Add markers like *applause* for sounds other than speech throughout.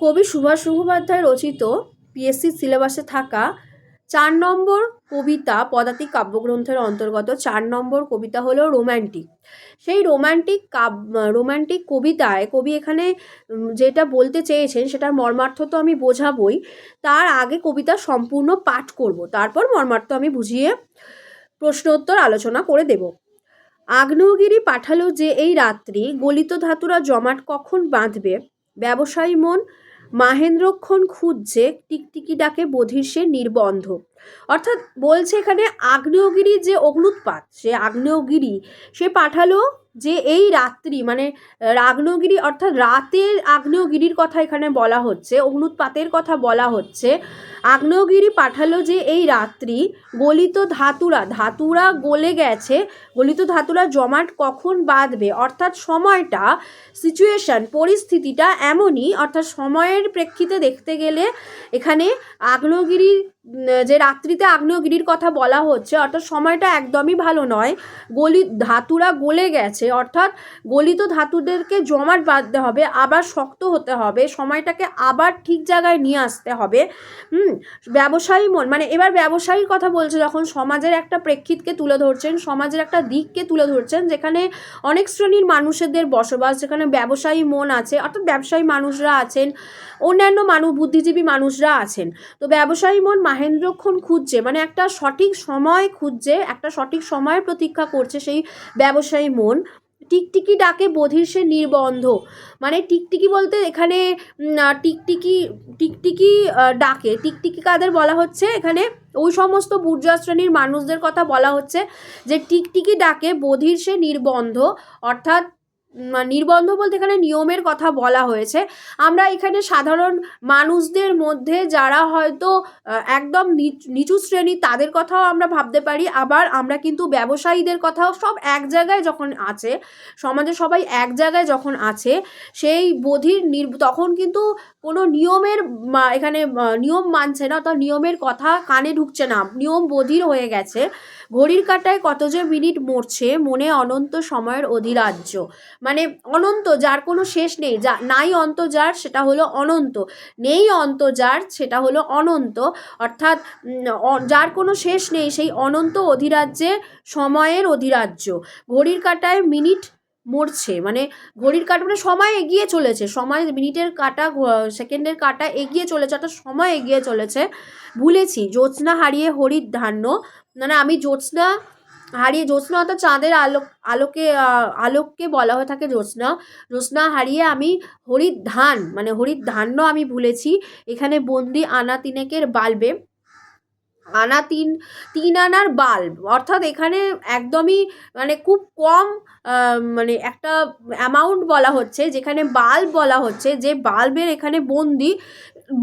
কবি সুভাষ মুখোপাধ্যায় রচিত পিএসসি সিলেবাসে থাকা চার নম্বর কবিতা পদাতিক কাব্যগ্রন্থের অন্তর্গত চার নম্বর কবিতা হলো রোম্যান্টিক। সেই রোম্যান্টিক কাব্য রোম্যান্টিক কবিতায় কবি এখানে যেটা বলতে চেয়েছেন সেটার মর্মার্থ তো আমি বোঝাবই, তার আগে কবিতা সম্পূর্ণ পাঠ করব, তারপর মর্মার্থ আমি বুঝিয়ে প্রশ্নোত্তর আলোচনা করে দেব। আগ্নেয়গিরি পাঠালো যে এই রাত্রি, গলিত ধাতুরা জমাট কখন বাঁধবে? ব্যবসায়ী মন মাহেন্দ্রক্ষণ খুঁজছে টিকটিকি ডাকে বধির সে নির্বন্ধ। অর্থাৎ বলছে এখানে আগ্নেয়গিরি যে অগ্নুৎপাত সে আগ্নেয়গিরি সে পাঠালো যে এই রাত্রি মানে আগ্নেয়গিরি অর্থাৎ রাতের আগ্নেয়গিরির কথা এখানে বলা হচ্ছে অগ্নুৎপাতের কথা বলা হচ্ছে। আগ্নেয়গিরি পাঠালো যে এই রাত্রি গলিত ধাতুরা ধাতুরা গলে গেছে গলিত ধাতুরা জমাট কখন বাঁধবে? অর্থাৎ সময়টা সিচুয়েশন পরিস্থিতিটা এমনই অর্থাৎ সময়ের প্রেক্ষিতে দেখতে গেলে এখানে আগ্নেয়গিরি উম, যে রাত্রিতে আগ্নেয়গিরির কথা বলা হচ্ছে, অর্থাৎ সময়টা একদমই ভালো নয়। গলি, ধাতুরা গলে গেছে, অর্থাৎ গলিত ধাতুদেরকে জমাট বাঁধতে হবে, আবার শক্ত হতে হবে, সময়টাকে আবার ঠিক জায়গায় নিয়ে আসতে হবে। হুম, ব্যবসায়ী মন মানে এবার ব্যবসায়ীর কথা বলছে, যখন সমাজের একটা প্রেক্ষিতকে তুলে ধরছেন, সমাজের একটা দিককে তুলে ধরছেন, যেখানে অনেক শ্রেণির মানুষদের বসবাস, যেখানে ব্যবসায়ী মন আছে, অর্থাৎ ব্যবসায়ী মানুষরা আছেন, অন্যান্য মানুষ বুদ্ধিজীবী মানুষরা আছেন। তো ব্যবসায়ী মন মাহেন্দ্রক্ষণ খুঁজছে মানে একটা সঠিক সময় খুঁজছে, একটা সঠিক সময়ের প্রতীক্ষা করছে সেই ব্যবসায়ী মন। টিকটিকি ডাকে বধির সে নির্বন্ধ মানে টিকটিকি বলতে এখানে টিকটিকি টিকটিকি ডাকে। টিকটিকি কাদের বলা হচ্ছে? এখানে ওই সমস্ত বুর্জা শ্রেণির মানুষদের কথা বলা হচ্ছে যে টিকটিকি ডাকে বধির সে নির্বন্ধ, অর্থাৎ নির্বন্ধ বলতে এখানে নিয়মের কথা বলা হয়েছে। আমরা এখানে সাধারণ মানুষদের মধ্যে যারা হয়তো একদম নিচ- শ্রেণি তাদের কথাও আমরা ভাবতে পারি। আবার আমরা কিন্তু ব্যবসায়ীদের কথাও সব এক জায়গায় যখন আছে সমাজে সবাই এক জায়গায় যখন আছে, সেই বধির নির, তখন কিন্তু কোনো নিয়মের এখানে নিয়ম মানছে না, অর্থাৎ নিয়মের কথা কানে ঢুকছে না। নিয়ম বধির হয়ে গেছে। ঘড়ির কাঁটায় কত যে মিনিট মরছে, মনে অনন্ত সময়ের অধিরাজ্য। মানে অনন্ত, যার কোনো শেষ নেই, যা নাই অন্ত যার সেটা হলো অনন্ত, নেই অন্ত যার সেটা হলো অনন্ত, অর্থাৎ যার কোনো শেষ নেই সেই অনন্ত অধিরাজ্যে, সময়ের অধিরাজ্য। ঘড়ির কাঁটায় মিনিট মরছে মানে ঘড়ির কাঁটা মানে সময় এগিয়ে চলেছে, সময় মিনিটের কাঁটা সেকেন্ডের কাঁটা এগিয়ে চলেছে, অর্থাৎ সময় এগিয়ে চলেছে। ভুলেছি, জ্যোৎস্না হারিয়ে হরির ধান্য মানে আমি জ্যোৎস্না হারিয়ে জ্যোৎস্না, অর্থাৎ চাঁদের আলোক আলোকে আলোককে বলা হয়ে থাকে জ্যোৎস্না। জ্যোৎস্না হারিয়ে আমি হরির ধান মানে হরির ধান্য আমি ভুলেছি। এখানে বন্দি আনা তিনেকের বাল্বে আনা তিন তিন আনার বাল্ব, অর্থাৎ এখানে একদমই মানে খুব কম মানে একটা অ্যামাউন্ট বলা হচ্ছে, যেখানে বাল্ব বলা হচ্ছে, যে বাল্বের এখানে বন্দি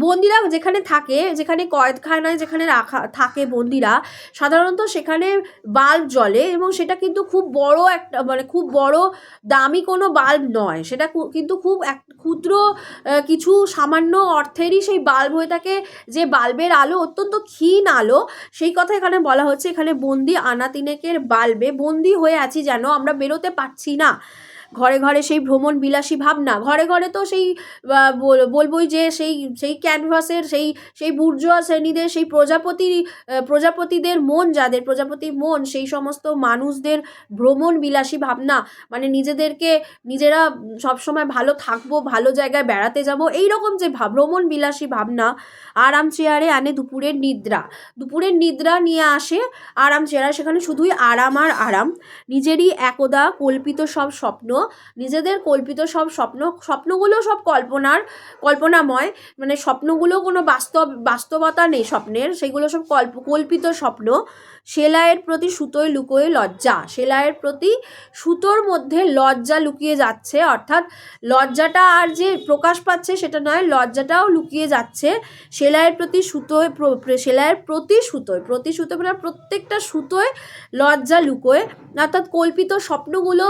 বন্দিরা যেখানে থাকে, যেখানে কয়েদখানায় যেখানে রাখা থাকে বন্দিরা, সাধারণত সেখানে বাল্ব জ্বলে এবং সেটা কিন্তু খুব বড় একটা মানে খুব বড় দামি কোনো বাল্ব নয়। সেটা কিন্তু খুব এক, ক্ষুদ্র কিছু সামান্য অর্থেরই সেই বাল্ব হয়ে থাকে। যে বাল্বের আলো অত্যন্ত ক্ষীণ আলো, সেই কথা এখানে বলা হচ্ছে। এখানে বন্দি আনাতিনেকের বাল্বে বন্দি হয়ে আছি যেন আমরা বেরোতে পারছি না। ঘরে ঘরে সেই ভ্রমণ বিলাসী ভাবনা, ঘরে ঘরে তো সেই বলবোই যে সেই সেই ক্যানভাসের, সেই সেই বুর্জোয়া শ্রেণীদের, সেই প্রজাপতি প্রজাপতিদের মন, যাদের প্রজাপতির মন, সেই সমস্ত মানুষদের ভ্রমণ বিলাসী ভাবনা। মানে নিজেদেরকে, নিজেরা সবসময় ভালো থাকব, ভালো জায়গায় বেড়াতে যাব এই রকম যে ভাব ভ্রমণ বিলাসী ভাবনা, আরাম চেয়ারে আনে দুপুরের নিদ্রা। দুপুরের নিদ্রা নিয়ে আসে আরাম চেয়ারে, সেখানে শুধুই আরাম আর আরাম। নিজেরই একদা কল্পিত সব স্বপ্ন নিজেদের কল্পিত সব স্বপ্ন, স্বপ্নগুলো সব কল্পনার, কল্পনাময় মানে স্বপ্নগুলো কোনো বাস্তব, বাস্তবতা নেই স্বপ্নের, সেগুলো সব কল্প, কল্পিত স্বপ্ন। সেলাইয়ের প্রতি সুতোয় লুকোয় লজ্জা। সেলাইয়ের প্রতি সুতোর মধ্যে লজ্জা লুকিয়ে যাচ্ছে, অর্থাৎ লজ্জাটা আর যে প্রকাশ পাচ্ছে সেটা নয়, লজ্জাটাও লুকিয়ে যাচ্ছে। সেলাইয়ের প্রতি সুতোয় সেলাইয়ের প্রতি সুতোয়, প্রতি সুতো মানে প্রত্যেকটা সুতোয় লজ্জা লুকোয়। অর্থাৎ কল্পিত স্বপ্নগুলো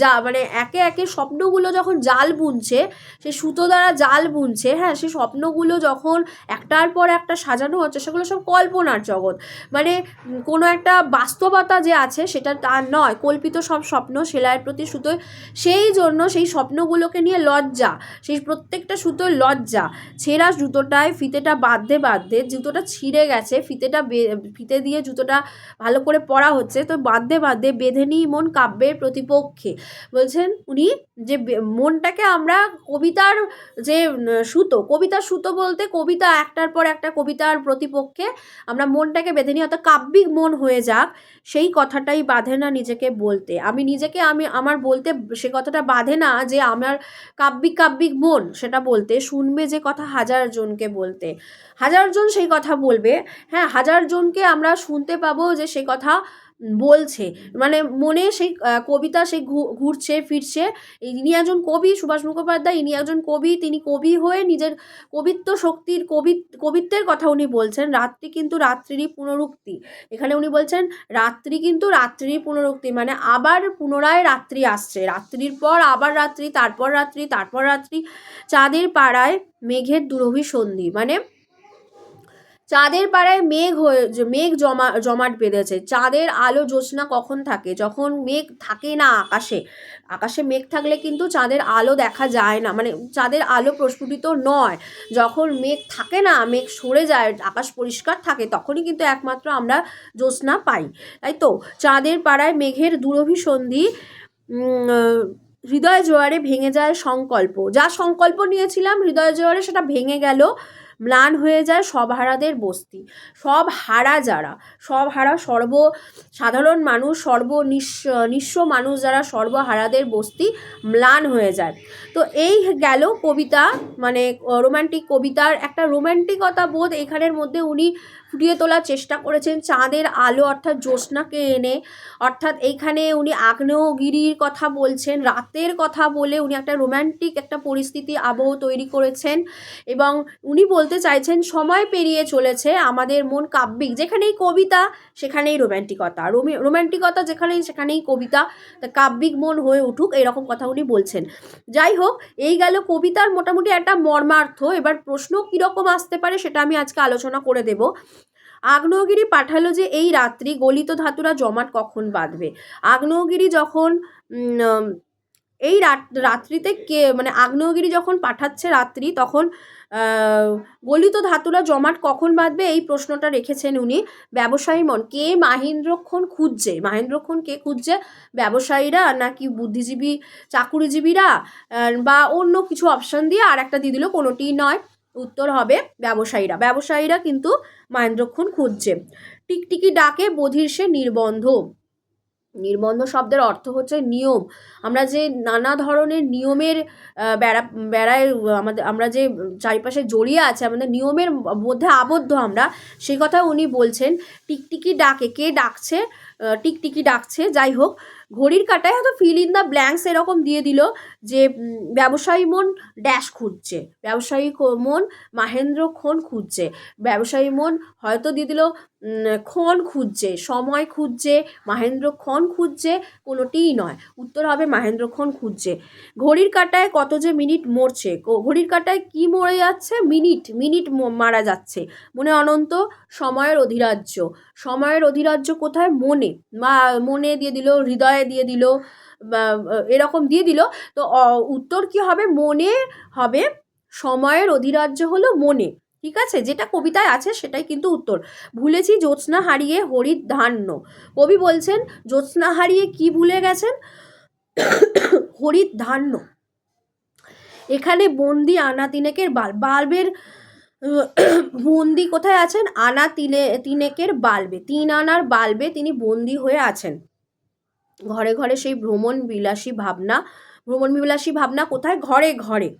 যা মানে একে একে স্বপ্নগুলো যখন জাল বুনছে, সে সুতো দ্বারা জাল বুনছে হ্যাঁ সে স্বপ্নগুলো যখন একটার পর একটা সাজানো হচ্ছে, সেগুলো সব কল্পনার জগৎ। মানে কোনো কোনো একটা বাস্তবতা যে আছে সেটা তা নয়। কল্পিত সব স্বপ্ন সেলাইয়ের প্রতি সুতোয় সেই জন্য সেই স্বপ্নগুলোকে নিয়ে লজ্জা, সেই প্রত্যেকটা সুতোয় লজ্জা। ছেঁড়া জুতোটায় ফিতেটা বাঁধতে বাঁধতে জুতোটা ছিঁড়ে গেছে, ফিতেটা ফিতে দিয়ে জুতোটা ভালো করে পরা হচ্ছে, তো বাঁধতে বাঁধতে বেঁধে নিই মন কাব্যের প্রতিপক্ষে। বলছেন উনি যে মনটাকে আমরা কবিতার যে সুতো কবিতার সুতো বলতে কবিতা একটার পর একটা কবিতার প্রতিপক্ষে আমরা মনটাকে বেঁধে নিই, অর্থাৎ কাব্যিক মন হয়ে যাক, সেই কথাটাই বাঁধে না নিজেকে বলতে। আমি নিজেকে, আমি, আমার বলতে সে কথাটা বাঁধে না যে আমার কাব্যিক কাব্যিক মন সেটা বলতে, শুনবে যে কথা হাজার জনকে বলতে। হাজার জন সেই কথা বলবে। হ্যাঁ হাজার জনকে আমরা শুনতে পাবো যে সে কথা বলছে। মানে মনে সেই কবিতা সেই ঘুরছে, ফিরছে। ইনি একজন কবি, সুভাষ মুখোপাধ্যায়। ইনি একজন কবি, তিনি কবি হয়ে নিজের কবিত্ব শক্তির কবি, কবিত্বের কথা উনি বলছেন। রাত্রি কিন্তু রাত্রিরই পুনরুক্তি। এখানে উনি বলছেন, রাত্রি কিন্তু রাত্রির পুনরুক্তি। মানে আবার পুনরায় রাত্রি আসছে। রাত্রির পর আবার রাত্রি, তারপর রাত্রি তারপর রাত্রি। চাঁদের পাড়ায় মেঘের দুরভি সন্ধি। মানে চাঁদের পাড়ায় মেঘ হয়ে মেঘ জমা, জমাট বেঁধেছে। চাঁদের আলো জ্যোৎস্না কখন থাকে? যখন মেঘ থাকে না আকাশে আকাশে মেঘ থাকলে কিন্তু চাঁদের আলো দেখা যায় না। মানে চাঁদের আলো প্রস্ফুটিত নয়। যখন মেঘ থাকে না, মেঘ সরে যায়, আকাশ পরিষ্কার থাকে, তখনই কিন্তু একমাত্র আমরা জ্যোৎস্না পাই। তাই তো? চাঁদের পাড়ায় মেঘের দুরভিসন্ধি হৃদয় জোয়ারে ভেঙে যায় সংকল্প। যা সংকল্প নিয়েছিলাম, হৃদয় জোয়ারে সেটা ভেঙে গেল। ম্লান হয়ে যায় সবহারাদের বস্তি। সব হারা যারা সব হারা সর্ব সাধারণ মানুষ সর্ব নিঃস্ব মানুষ যারা সর্বহারাদের বস্তি ম্লান হয়ে যায়। তো এই গেল কবিতা মানে রোম্যান্টিক কবিতার একটা রোম্যান্টিকতা বোধ এখানের মধ্যে উনি ফুটিয়ে তোলার চেষ্টা করেছেন চাঁদের আলো, অর্থাৎ জ্যোৎস্নাকে এনে। অর্থাৎ এইখানে উনি আগ্নেয়গিরির কথা বলছেন, রাতের কথা বলে উনি একটা রোম্যান্টিক একটা পরিস্থিতি, আবহ তৈরি করেছেন এবং উনি বলতে চাইছেন, সময় পেরিয়ে চলেছে, আমাদের মন কাব্যিক, যেখানেই কবিতা, সেখানেই রোম্যান্টিকতা। রোমি, রোম্যান্টিকতা যেখানেই, সেখানেই কবিতা কাব্যিক মন হয়ে উঠুক, এরকম কথা উনি বলছেন। যাই হোক, এই গেল কবিতার মোটামুটি একটা মর্মার্থ। এবার প্রশ্ন কীরকম আসতে পারে, সেটা আমি আজকে আলোচনা করে দেব। আগ্নেয়গিরি পাঠালো যে এই রাত্রি গলিত ধাতুরা জমাট কখন বাঁধবে। আগ্নেয়গিরি যখন এই রাত- রাত্রিতে কে মানে আগ্নেয়গিরি যখন পাঠাচ্ছে রাত্রি, তখন গলিত ধাতুরা জমাট কখন বাঁধবে এই প্রশ্নটা রেখেছেন উনি ব্যবসায়ী মন। কে মাহেন্দ্রক্ষণ খুঁজছে? মাহেন্দ্রক্ষণ কে খুঁজছে? ব্যবসায়ীরা নাকি বুদ্ধিজীবী, চাকুরিজীবীরা বা অন্য কিছু অপশন দিয়ে আর একটা দিয়ে দিল কোনোটিই নয়। উত্তর হবে ব্যবসায়ীরা। ব্যবসায়ীরা কিন্তু মাহেন্দ্রক্ষণ খুঁজছে। টিকটিকি ডাকে বধির সে নির্বন্ধ। নির্বন্ধ শব্দের অর্থ হচ্ছে নিয়ম। আমরা যে নানা ধরনের নিয়মের বেড়া, বেড়ায়, আমাদের, আমরা যে চারিপাশে জড়িয়ে আছে, আমাদের নিয়মের মধ্যে আবদ্ধ আমরা, সেই কথা উনি বলছেন, টিকটিকি ডাকে। কে ডাকছে? টিকটিকি ডাকছে। যাই হোক ঘড়ির কাটায় হয়তো ফিল ইন দ্য ব্ল্যাঙ্কস এরকম দিয়ে দিল যে ব্যবসায়ী মন ড্যাশ খুঁজছে, ব্যবসায়ী মন মাহেন্দ্র খন খুঁজছে, ব্যবসায়ী মন হয়তো দিয়ে দিল ক্ষণ খুঁজছে, সময় খুঁজছে, মাহেন্দ্র ক্ষণ খুঁজছে, কোনোটিই নয়, উত্তর হবে মাহেন্দ্র ক্ষণ খুঁজছে। ঘড়ির কাটায় কত যে মিনিট মরছে ঘড়ির কাটায় কি মরে যাচ্ছে? মিনিট মিনিট ম- মারা যাচ্ছে। মনে অনন্ত, সময়ের অধিরাজ্য সময়ের অধিরাজ্য কোথায়? মনে বা মনে দিয়ে দিল, হৃদয়ে দিয়ে দিল এরকম দিয়ে দিল। তো উত্তর কি হবে? মনে হবে, সময়ের অধিরাজ্য হলো মনে, ঠিক আছে? যেটা কবিতায় আছে সেটাই কিন্তু উত্তর। ভুলেছি জ্যোৎস্না হারিয়ে হরির ধান্য। কবি বলছেন, জ্যোৎস্না হারিয়ে কি ভুলে গেছেন? *coughs* হরির ধান্য। এখানে বন্দি আনা তিনেকের বাল, বাল্বের, *coughs* বন্দি কোথায় আছেন? আনা তিনে তিনেকের বাল্বে। তিন আনার বাল্বে তিনি বন্দি হয়ে আছেন। ঘরে ঘরে সেই ভ্রমণ বিলাসী ভাবনা, ভ্রমণ বিলাসী ভাবনা কোথায়? ঘরে ঘরে।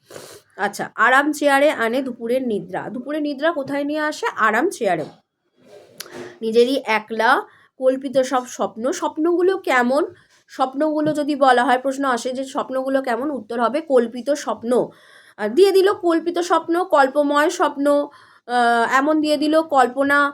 আচ্ছা আরাম চেয়ারে আনে দুপুরের নিদ্রা। দুপুরের নিদ্রা কোথায় নিয়ে আসে? আরাম চেয়ারে। নিজেরই একলা, কল্পিত সব স্বপ্ন। স্বপ্নগুলো কেমন? স্বপ্নগুলো যদি বলা হয়, প্রশ্ন আসে যে স্বপ্নগুলো কেমন? উত্তর হবে, কল্পিত স্বপ্ন। দিয়ে দিল কল্পিত স্বপ্ন, কল্পময় স্বপ্ন। এমন দিয়ে দিল, কল্পনা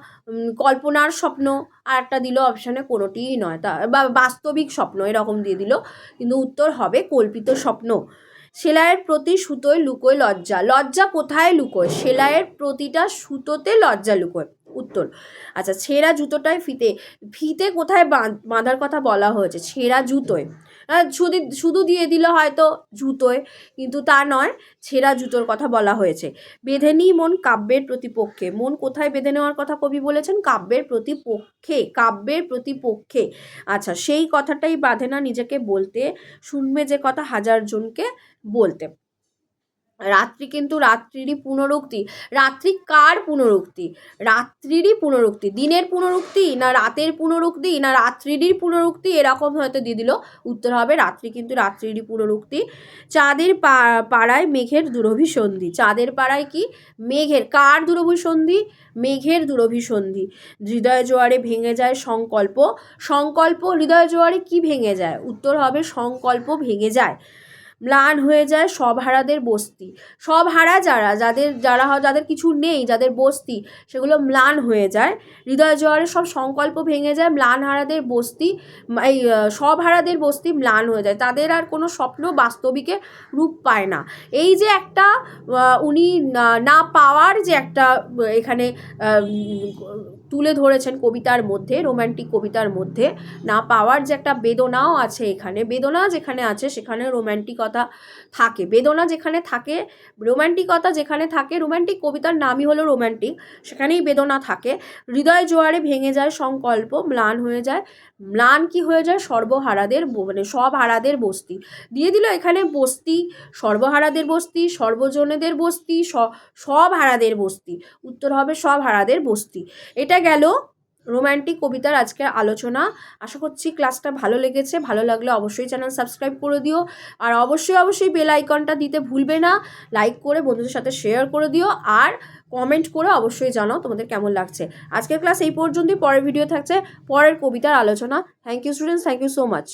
কল্পনার স্বপ্ন, আর একটা দিল অপশানে কোনোটিই নয়। তা, বা বাস্তবিক স্বপ্ন এরকম দিয়ে দিল, কিন্তু উত্তর হবে কল্পিত স্বপ্ন। সেলাইয়ের প্রতি সুতোয় লুকোয় লজ্জা। লজ্জা কোথায় লুকোয়? সেলাইয়ের প্রতিটা সুতোতে লজ্জা লুকোয়। উত্তর। আচ্ছা ছেঁড়া জুতোটায় ফিতে ফিতে কোথায় বাঁধ- বাঁধার কথা বলা হয়েছে? ছেঁড়া জুতোয়। শুধু শুধু দিয়ে দিল হয়তো জুতোয়, কিন্তু তা নয়, ছেঁড়া জুতোর কথা বলা হয়েছে। বেঁধে নিই মন কাব্যের প্রতিপক্ষে। মন কোথায় বেঁধে নেওয়ার কথা কবি বলেছেন? কাব্যের প্রতিপক্ষে কাব্যের প্রতিপক্ষে। আচ্ছা সেই কথাটাই বাঁধে না নিজেকে বলতে, শুনবে যে কথা হাজার জনকে বলতে। রাত্রি কিন্তু রাত্রিরই পুনরুক্তি। রাত্রি কার পুনরুক্তি? রাত্রিরই পুনরুক্তি। দিনের পুনরুক্তি না রাতের পুনরুক্তি না রাত্রিরই পুনরুক্তি? এরকম হয়তো দিয়ে দিল উত্তর হবে রাত্রি কিন্তু রাত্রিরই পুনরুক্তি। চাঁদের পাড়ায় মেঘের দুরভিসন্ধি। চাঁদের পাড়ায় কি? মেঘের। কার দুরভিসন্ধি? মেঘের দুরভিসন্ধি। হৃদয় জোয়ারে ভেঙে যায় সংকল্প। সংকল্প হৃদয় জোয়ারে কি ভেঙে যায়? উত্তর হবে সংকল্প ভেঙে যায়। ম্লান হয়ে যায় সব হারাদের বস্তি। সব হারা যারা যাদের যারা যাদের কিছু নেই যাদের বস্তি সেগুলো ম্লান হয়ে যায়। হৃদয় জোয়ারে সব সংকল্প ভেঙে যায় ম্লান হারাদের বস্তি এই আহ, সব হারাদের বস্তি ম্লান হয়ে যায়। তাদের আর কোনো স্বপ্ন বাস্তবিকে রূপ পায় না। এই যে একটা উনি না- পাওয়ার যে একটা এখানে তুলে ধরেছেন কবিতার মধ্যে রোম্যান্টিক কবিতার মধ্যে না পাওয়ার যে একটা বেদনাও আছে এখানে। বেদনা যেখানে আছে সেখানে রোম্যান্টিকতা থাকে। বেদনা যেখানে থাকে রোম্যান্টিকতা যেখানে থাকে রোম্যান্টিক কবিতার নামই হলো রোম্যান্টিক সেখানেই বেদনা থাকে। হৃদয় জোয়ারে ভেঙে যায়, সংকল্প ম্লান হয়ে যায়, ম্লান কি হয়ে যায়? সর্বহারাদের মানে সব হারাদের বস্তি। দিয়ে দিল এখানে বস্তি, সর্বহারাদের বস্তি, সর্বজনেদের বস্তি সব হারাদের বস্তি। উত্তর হবে সব হারাদের বস্তি। এটা গেল রোম্যান্টিক কবিতার আজকের আলোচনা। আশা করছি ক্লাসটা ভালো লেগেছে। ভালো লাগলে অবশ্যই চ্যানেল সাবস্ক্রাইব করে দিও। আর অবশ্যই অবশ্যই বেল আইকনটা দিতে ভুলবে না। লাইক করে বন্ধুদের সাথে শেয়ার করে দিও। আর কমেন্ট করে অবশ্যই জানাও তোমাদের কেমন লাগছে। আজকের ক্লাস এই পর্যন্তই। পরের ভিডিও থাকছে। পরের কবিতার আলোচনা। Thank you students thank you so much